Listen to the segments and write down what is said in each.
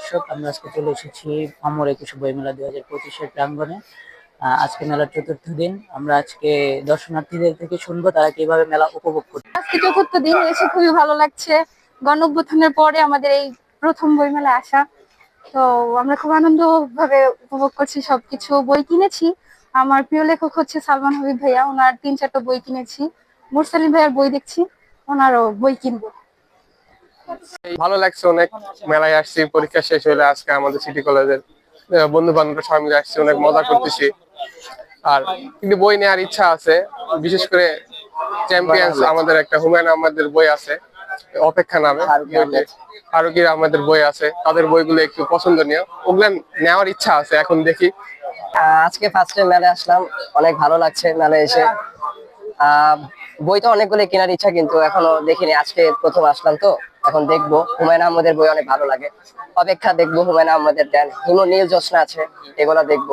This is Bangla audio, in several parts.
দর্শক আমরা আজকে চলে এসেছি অমর একুশে বইমেলা দুই হাজার পঁচিশের প্রাঙ্গণে। আহ, আজকে মেলার চতুর্থ দিন আমরা আজকে দর্শনার্থীদের থেকে শুনব তারা কীভাবে মেলা উপভোগ করছে। আজকে চতুর্থ দিন এসে খুবই ভালো লাগছে। গণ অভ্যুত্থানের পরে আমাদের এই প্রথম বইমেলা আসা। তো আমরা খুব আনন্দ ভাবে উপভোগ করছি সবকিছু। বই কিনেছি। আমার প্রিয় লেখক হচ্ছে সালমান হাবিব ভাইয়া। ওনার তিন চারটা বই কিনেছি। মুরসালিম ভাইয়ার বই দেখছি। ওনারও বই কিনবো। ভালো লাগছে অনেক মেলায় আসছি পরীক্ষা শেষ হলে আজকে আমাদের সিটি কলেজের বন্ধু বান্ধবরা সবাই মিলে আসছি অনেক মজা করতেছি। আর কিন্তু বই নেওয়ার ইচ্ছা আছে বিশেষ করে চ্যাম্পিয়ন্স আমাদের একটা হুমায়ুন আহমেদের বই আছে অপেক্ষা নামে ফারুকির আমাদের বই আছে তাদের বইগুলো একটু পছন্দনীয়। ওগুলো নেওয়ার ইচ্ছা আছে এখন দেখি। আজকে ফার্স্টে মেলায় আসলাম অনেক ভালো লাগছে মেলায় এসে। আহ, বই তো অনেকগুলো কেনার ইচ্ছা কিন্তু এখনও দেখিনি আজকে প্রথম আসলাম তো। এখন দেখব। হুমায়ুন আহমেদের বই অনেক ভালো লাগে। অপেক্ষা দেখব হুমায়ুন আহমেদের দেন। হিমো, নীল জোসনা আছে, এগুলো দেখব।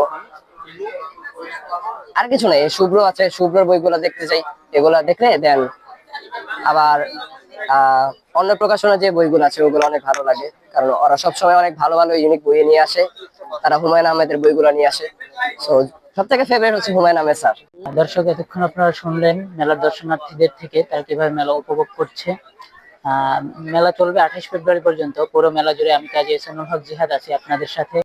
আর কিছু নেই, শুভ্র আছে, শুভ্রর বইগুলো দেখতে চাই। এগুলা দেখলে দেন আবার অন্য প্রকাশনের যে বইগুলো আছে, ওগুলো অনেক ভালো লাগে। কারণ ওরা সবসময় অনেক ভালো ভালো ইউনিক বই নিয়ে আসে। তারা হুমায়ুন আহমেদের বইগুলো নিয়ে আসে। তো সব থেকে ফেভারিট হচ্ছে হুমায়ুন আহমেদ স্যার। দর্শক, এতক্ষণ আপনারা শুনলেন মেলার দর্শনার্থীদের থেকে, তারা কীভাবে মেলা উপভোগ করছে। মেলা চলবে আঠাশ ফেব্রুয়ারি পর্যন্ত। পুরো মেলা জুড়ে আমি কাজী এসানুল হক জিহাদ আছি আপনাদের সাথে।